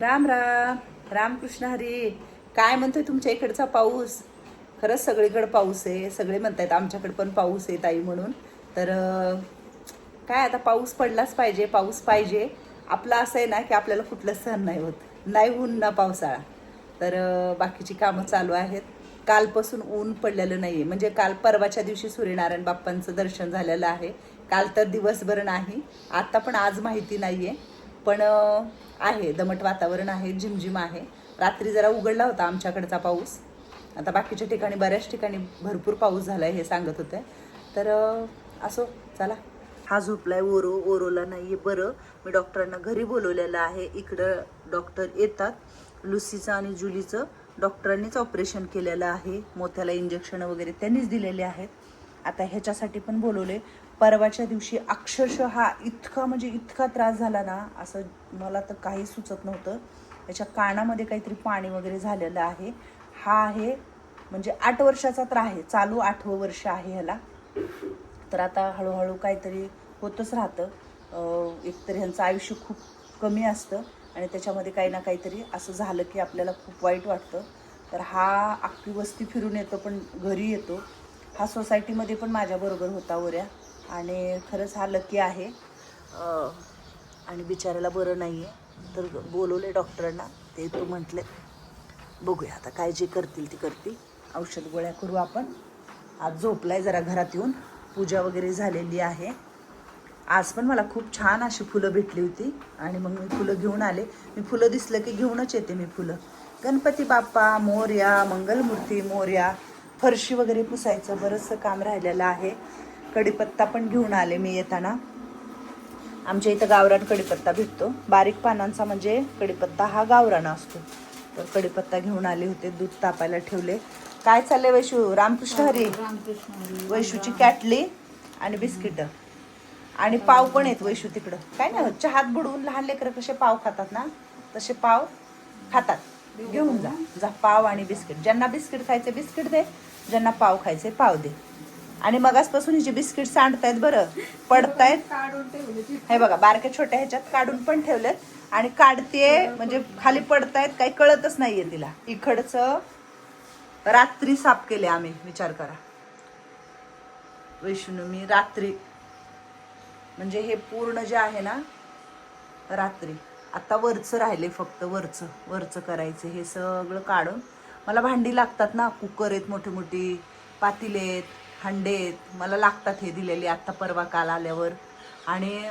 राम राम. रामकृष्ण हरी. काय म्हणतोय तुमच्या इकडचा पाऊस? खरंच सगळीकडे पाऊस आहे. सगळे म्हणतायत आमच्याकडे पण पाऊस आहे ताई म्हणून. तर काय आता पाऊस पडलाच पाहिजे पाऊस पाहिजे. आपलं असं आहे ना की आपल्याला कुठलं सहन नाही होत. नाही ऊन ना पावसाळा. तर बाकीची कामं चालू आहेत. कालपासून ऊन पडलेलं नाही आहे म्हणजे काल परवाच्या दिवशी सूर्यनारायण बाप्पांचं दर्शन झालेलं आहे. काल तर दिवसभर नाही. आत्ता पण आज माहिती नाही आहे पण आहे दमट वातावरण आहे झिमझिम आहे. रात्री जरा उघडला होता आमच्याकडचा पाऊस. आता बाकीच्या ठिकाणी बऱ्याच ठिकाणी भरपूर पाऊस झाला आहे हे सांगत होते. तर असो चला. हा झोपलाय ओरो ओरोला नाही आहे बरं. मी डॉक्टरांना घरी बोलवलेलं आहे. इकडं डॉक्टर येतात. लुसीचं आणि जुलीचं डॉक्टरांनीच ऑपरेशन केलेलं आहे. मोत्याला इंजेक्शन वगैरे त्यांनीच दिलेले आहेत. आता ह्याच्यासाठी पण बोलवले. परवाच्या दिवशी अक्षरशः हा इतका म्हणजे इतका त्रास झाला ना असं मला तर काही सुचत नव्हतं. त्याच्या कानामध्ये काहीतरी पाणी वगैरे झालेलं आहे. हा आहे म्हणजे आठ वर्षाचा तर आहे चालू आठवं वर्ष आहे ह्याला. तर आता हळूहळू काहीतरी होतच राहतं. एकतर ह्यांचं आयुष्य खूप कमी असतं आणि त्याच्यामध्ये काही ना काहीतरी असं झालं की आपल्याला खूप वाईट वाटतं. तर हा अख्खी वस्ती फिरून येतो पण घरी येतो. हा सोसायटीमध्ये पण माझ्याबरोबर होता वऱ्या आणि खरंच हा लकी आहे. आणि बिचाऱ्याला बरं नाही आहे तर बोलवले डॉक्टरांना. ते तो म्हटले बघूया आता काय जे करतील ती करतील. औषध गोळ्या करू आपण. आज झोपलाय जरा घरात येऊन. पूजा वगैरे झालेली आहे. आज पण मला खूप छान अशी फुलं भेटली होती. आणि मग मी फुलं घेऊन आले. मी फुलं दिसलं की घेऊनच येते मी फुलं. गणपती बाप्पा मोर्या मंगलमूर्ती मोर्या फरशी वगैरे पुसायचं बरंचसं काम राहिलेलं आहे. कडीपत्ता पण घेऊन आले मी येताना. आमच्या इथं गावरान कडीपत्ता भेटतो. बारीक पानांचा म्हणजे कढीपत्ता हा गावरान असतो. तर कडीपत्ता घेऊन आले होते दूध तापायला ठेवले. काय चाललंय वैशू? रामकृष्ण हरी? वैशूची कॅटली आणि बिस्किट. आणि पाव पण आहेत वैशू तिकडं. काय नाही होत चहात बुडवून लहान लेकरं कसे पाव खातात ना? तसे पाव खातात. घेऊन जा. जा पाव आणि बिस्किट. ज्यांना बिस्किट खायचे बिस्किट दे. ज्यांना पाव खायचे पाव दे. आणि मगासपासून हिची बिस्किट सांडतायत बरं पडतायत. हे बघा बारक्या छोट्या ह्याच्यात काढून पण ठेवलेत. आणि काढते म्हणजे खाली पडतायत काही कळतच नाहीये तिला. इकडचं रात्री साफ केले आम्ही विचार करा. वैष्णू मी रात्री म्हणजे हे पूर्ण जे आहे ना रात्री. आता वरचं राहिले फक्त वरचं. वरचं करायचं हे सगळं काढून. मला भांडी लागतात ना कुकर आहेत मोठी मोठी पातेले आहेत. हंडे आहेत मला लागतात हे दिलेले आत्ता परवा काल आल्यावर. आणि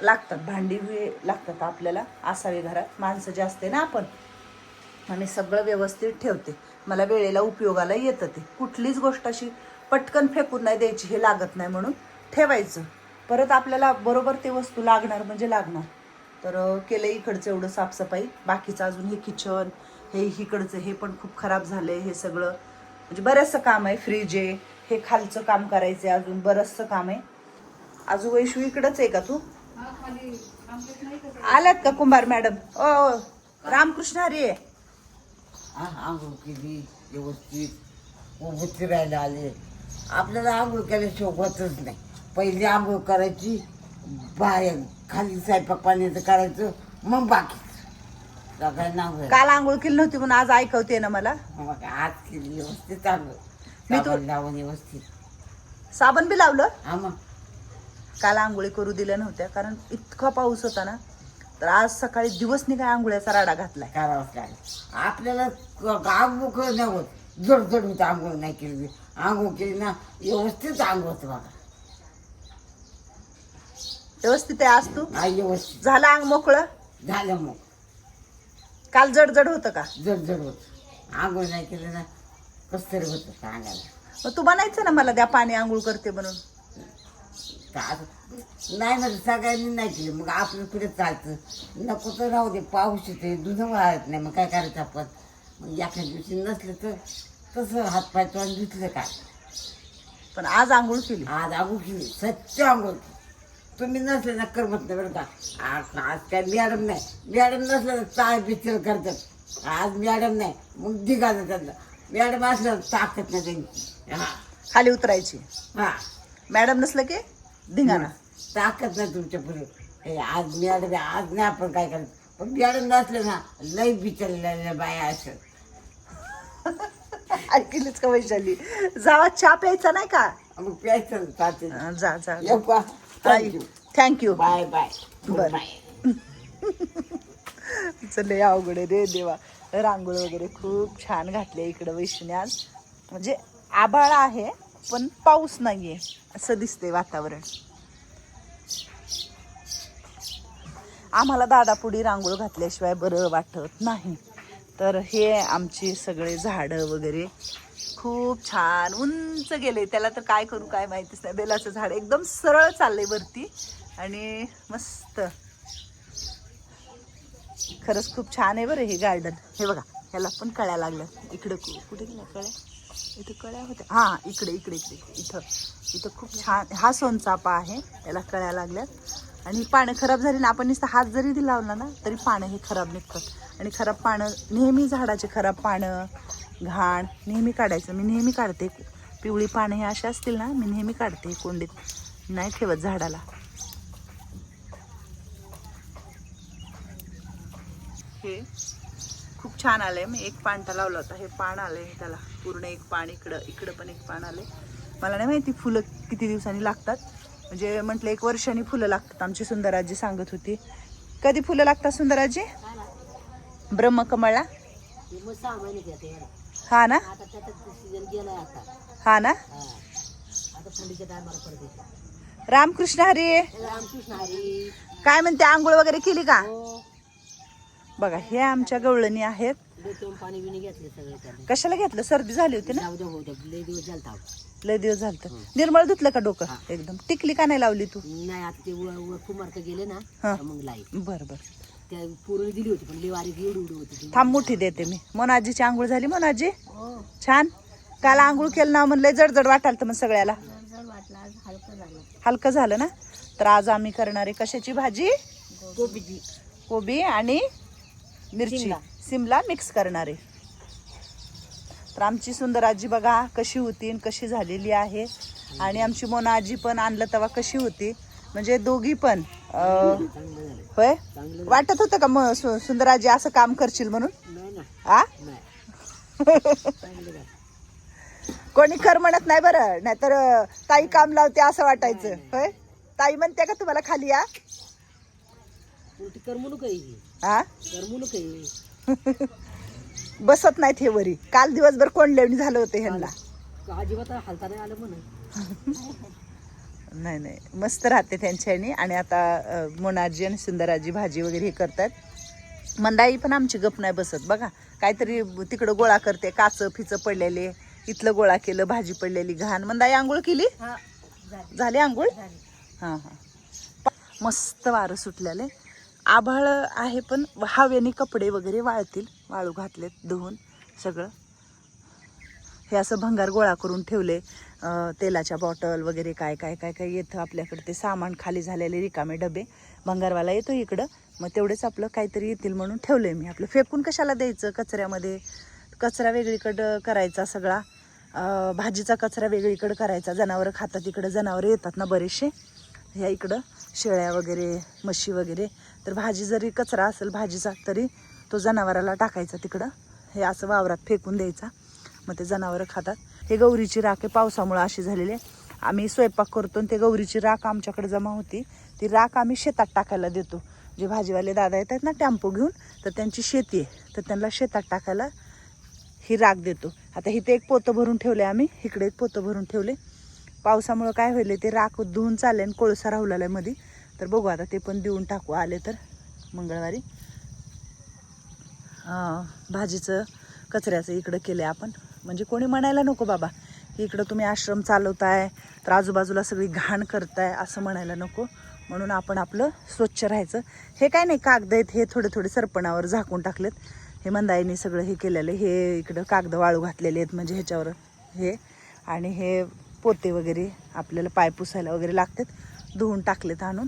लागतात भांडी लागतात आपल्याला असावे घरात. माणसं जास्त आहे ना आपण. आणि सगळं व्यवस्थित ठेवते. मला वेळेला उपयोगाला येतं ते. कुठलीच गोष्ट अशी पटकन फेकून नाही द्यायची हे लागत नाही म्हणून ठेवायचं. परत आपल्याला बरोबर ते वस्तू लागणार म्हणजे लागणार. तर केलं इकडचं एवढं साफसफाई. बाकीचं अजून हे किचन हे इकडचं हे पण खूप खराब झालं आहे हे सगळं. म्हणजे बरंचसं काम आहे फ्रीज आहे. हे खालचं काम करायचं आहे अजून बरंचसं काम आहे. अजून वैशू इकडंच आहे का तू? आल्यात का कुंभार मॅडम? ओ रामकृष्ण हरी आहे. हा, आंघोळ केली व्यवस्थित. उभं फिरायला आले. आपल्याला आंघोळ केल्याशिवाय होतच नाही. पहिली आंघोळ करायची बाहेर खाली स्वयंपाक पाण्याचं करायचं मग बाकी. सगळ्यांना आंघोळ. काल आंघोळ केली नव्हती म्हणून आज ऐकवते ना मला? मग आज केली व्यवस्थित आंघोळ. मी तो- साबण लावून व्यवस्थित. साबण बी लावलं? हा मग. काल आंघोळी करू दिल्या नव्हत्या कारण इतका पाऊस होता ना तर आज सकाळी दिवसनी काय आंघोळ्याचा राडा घातलाय? करावंच लागेल. आपल्याला क- आंघोळ करून नाही होत जड जड होतं आंघोळ नाही केली आंघोळ केली ना व्यवस्थित आंघोळ होतं बघा. व्यवस्थित आहे आज तू? हा व्यवस्थित. झालं अंग मोकळं? झालं मग. काल जड जड होतं का? जड जड होत. आंघोळ नाही केलं ना कस तरी होत अंगाला मग तू म्हणायचं ना मला द्या पाणी आंघोळ करते म्हणून. आता नाही ना सगळ्यांनी नाही केलं. मग आपलं कुठे चालतं? नको तर राहू दे पाऊस येते दुधं वाळत नाही मग काय करायचं आपण? मग एखाद्या दिवशी नसलं तर तसं हातपाय तोंड धुतलं काय पण आज आंघोळ केली. आज आंघोळ केली स्वच्छ आंघोळ केली. तुम्ही नसले ना करमत नाही बरं का. आज आज काय मॅडम नाही. मॅडम नसलं तर चाय बिचर करतात. आज मॅडम नाही मग दिघालं त्यांना. मॅडम असलं ताकद नाही त्यांची. हा. खाली उतरायची. हा. मॅडम नसलं की धिंगाणा. ताकद नाही तुमच्यापुढे. आज मॅडम आज नाही आपण काय करायचं पण बियाणं नसलं ना लई बिचरलेल्या बाया असं ऐकलीच का वैशाली? जावा चहा प्यायचा नाही का? मग प्यायचं जा जा येऊ का? Thank you thank you bye bye बरं. बाय चल लय अवघड रे देवा. रांगोळ वगैरे खूप छान घातले इकडं वैष्णवी आज. म्हणजे आभाळ आहे पण पाऊस नाही आहे असं दिसतंय वातावरण. आम्हाला दादापुडी रांगोळ घातल्याशिवाय बरं वाटत नाही. तर हे आमची सगळे झाडं वगैरे खूप छान उंच गेले. त्याला तर काय करू काय माहितीच नाही. बेलाचं झाड एकदम सरळ चाललंय वरती. आणि मस्त. खरंच खूप छान आहे बरं हे गार्डन हे बघा ह्याला पण कळ्या लागलं इकडं कु- कुठे गेल्या कळ्या? इथं कळ्या होत्या. हां इकडे इकडे इकडे. इथं. इथं खूप छान हा सोनचापा आहे. त्याला कळ्या लागल्यात. आणि पानं खराब झाली ना आपण नुसतं हात जरी दिला लावला ना तरी पानं हे खराब निघतात. आणि खराब पानं नेहमी झाडाचे खराब पानं घाण नेहमी काढायचं. मी नेहमी काढते. पिवळी पानं हे अशी असतील ना मी नेहमी काढते कोंडीत. नाही ठेवत झाडाला. हे खूप छान आलंय. मी एक पानटा लावला होता. हे पान आलंय त्याला. पूर्ण एक पान इकडं इकडं पण एक पान आलंय. मला नाही माहिती फुलं किती दिवसांनी लागतात. म्हणजे म्हटलं एक वर्षांनी फुलं लागतात. आमची सुंदराजी सांगत होती. कधी फुलं लागतात सुंदराजी ब्रह्मकमळला हा ना? हा ना? रामकृष्ण हरी. रामकृष्ण हरी. काय म्हणते? आंघोळ वगैरे केली का? हो. बघा हे आमच्या गवळणी आहेत. डोक्यावरून पाणी बिणी घेतले सगळे त्याने. कशाला घेतलं? सर्दी झाली होती ना? जाऊ लय दिवस झालता लय दिवस झालं निर्मळ धुतलं का डोकं? एकदम. टिकली का नाही लावली तू? नाही आता ते व- व- कुमारक गेले ना हा. मग लाई बर बर. त्या पूर्ण दिली होती पण लेवारी एवढी एवढी होती ती. थांब मोठी देते मी. मोनाजीची आंघोळ झाली मोनाजी? हो. छान. काल आंघोळ केलं ना म्हणलं जड वाटाल तर मग सगळ्याला. जर वाटलं आज हलकं झालं. हलकं झालं ना? तर आज आम्ही करणार आहे कशाची भाजी? कोबीची. कोबी आणि मिरची शिमला. सिमला मिक्स करणार. आहे तर आमची सुंदर आजी बघा कशी होती आणि कशी झालेली आहे. आणि आमची मोना आजी पण आणलं तेव्हा कशी होती. म्हणजे दोघी पण अं, होय? वाटत होतं का मग सु- सुंदर आजी असं काम करशील म्हणून? आ? कोणी कर म्हणत नाही बरं. नाहीतर अं, ताई काम लावते असं वाटायचं. होय? ताई म्हणते का तुम्हाला खाली या? उलटी करमणूक आहे ही? हा बसत नाहीत हे वरी. काल दिवसभर कोण लेवणी झालं होतं ह्यांना? अजिबात हालता नाही आलं म्हणून? नाही नाही. मस्त राहते त्यांच्यानी. आणि आता मोनाजी आणि सुंदराजी भाजी वगैरे हे करतात. मंदाई पण आमची गप नाही बसत. बघा काहीतरी तिकडं गोळा करते. काचं फिचं पडलेले. इथलं गोळा केलं भाजी पडलेली घाण. मंदाई आंघोळ केली? झाली. आंघोळ? हां हां. मस्त वारं सुटलेले आभाळ आहे पण हवेने कपडे वगैरे वाळतील. वाळू घातलेत धुवून सगळं. हे असं भंगार गोळा करून ठेवले. तेलाच्या बॉटल वगैरे काय काय काय काय येतं आपल्याकडे. ते सामान खाली झालेले रिकामे डबे. भंगारवाला येतो इकडं. मग तेवढेच आपलं काहीतरी येतील म्हणून ठेवलंय मी. आपलं फेकून कशाला द्यायचं कचऱ्यामध्ये? कचरा वेगळीकडं करायचा सगळा. भाजीचा कचरा वेगळीकडं करायचा. जनावरं खातात इकडं. जनावरं येतात ना बरेचसे. ह्या इकडं शेळ्या वगैरे म्हशी वगैरे. तर भाजी जरी कचरा असेल भाजीचा तरी तो जनावराला टाकायचा तिकडं. हे असं वावरात फेकून द्यायचा. मग ते जनावरं खातात. हे गौरीची राख आहे पावसामुळं अशी झालेली आहे. आम्ही स्वयंपाक करतो आणि ते गौरीची राख आमच्याकडे जमा होती. ती राख आम्ही शेतात टाकायला देतो. जे भाजीवाले दादा येतात ना टेम्पो घेऊन तर त्यांची शेती आहे. तर त्यांना शेतात टाकायला ही राख देतो. आता इथे एक पोतं भरून ठेवले आम्ही. इकडे एक पोतं भरून ठेवले पावसामुळं काय होईल ते राख धुवून चालेल आणि कोळसा राहुलेला मध्ये तर बघू आता ते पण देऊन टाकू. आले तर मंगळवारी. भाजीचं कचऱ्याचं इकडं केलं आपण. म्हणजे कोणी म्हणायला नको बाबा की इकडं तुम्ही आश्रम चालवताय तर आजूबाजूला सगळी घाण करताय असं म्हणायला नको. म्हणून आपण आपलं स्वच्छ राहायचं. हे काय नाही कागद आहेत हे थोडे थोडे सरपणावर झाकून टाकलेत. हे मंदाईने सगळं हे केलेलं आहे. हे इकडं कागद वाळू घातलेले आहेत म्हणजे ह्याच्यावर हे. आणि हे पोते वगैरे आपल्याला पाय पुसायला वगैरे लागतात. धुवून टाकलेत आणून.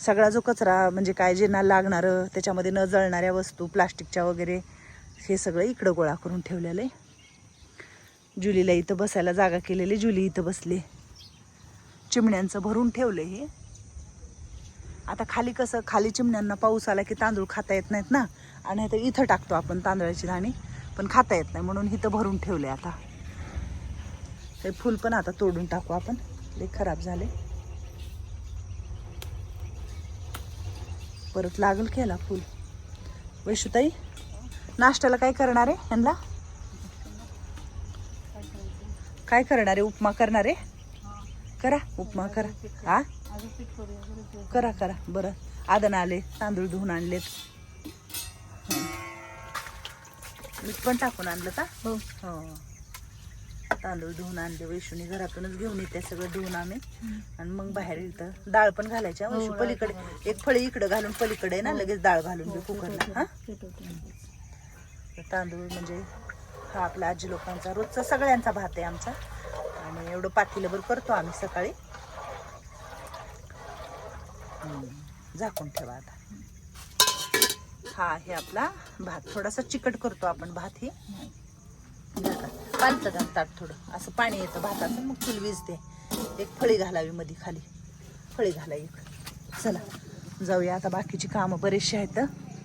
सगळा जो कचरा म्हणजे काय जे ना लागणारं त्याच्यामध्ये न जळणाऱ्या वस्तू प्लास्टिकच्या वगैरे हे सगळं इकडं गोळा करून ठेवलेलं आहे. जुलीला इथं बसायला जागा केलेली जुली इथं बसली. चिमण्यांचं भरून ठेवलं हे. आता खाली कसं खाली चिमण्यांना पाऊस आला की तांदूळ खाता येत नाहीत ना? आणि इथं टाकतो आपण तांदळाची दाणी पण खाता येत नाही म्हणून इथं भरून ठेवले आता. ते फुल पण आता तोडून टाकू आपण. लय खराब झाले. परत लागल केला फुल. वैशुताई नाश्त्याला काय करणार आहे यांना काय करणार आहे? उपमा करणार आहे? करा उपमा करा. हा करा करा. बरं. आदन आले तांदूळ धुवून आणलेत. हं. मीठ पण टाकून आणलं का हो. तांदूळ धुवून आणले वैशूनी घरातूनच घेऊन येते सगळं धुवून आम्ही. आणि मग बाहेर इथं डाळ पण घालायची हा, वैशू पलीकडे एक फळी इकडे घालून पलीकडे ना लगेच डाळ घालून घेऊ कुकरला. हा? तांदूळ म्हणजे हा आपला आजी लोकांचा रोजचा सगळ्यांचा भात आहे आमचा. आणि एवढं पातेलभर करतो आम्ही सकाळी. झाकून ठेवा आता. हा आहे आपला भात. थोडासा चिकट करतो आपण भात ही. पालतं घाल ताट थोडं. असं पाणी येतं भाताचं मग चूल विजते. एक फळी घालावी मध्ये खाली. फळी घालावी चला जाऊया. आता बाकीची कामं बरेचशी आहेत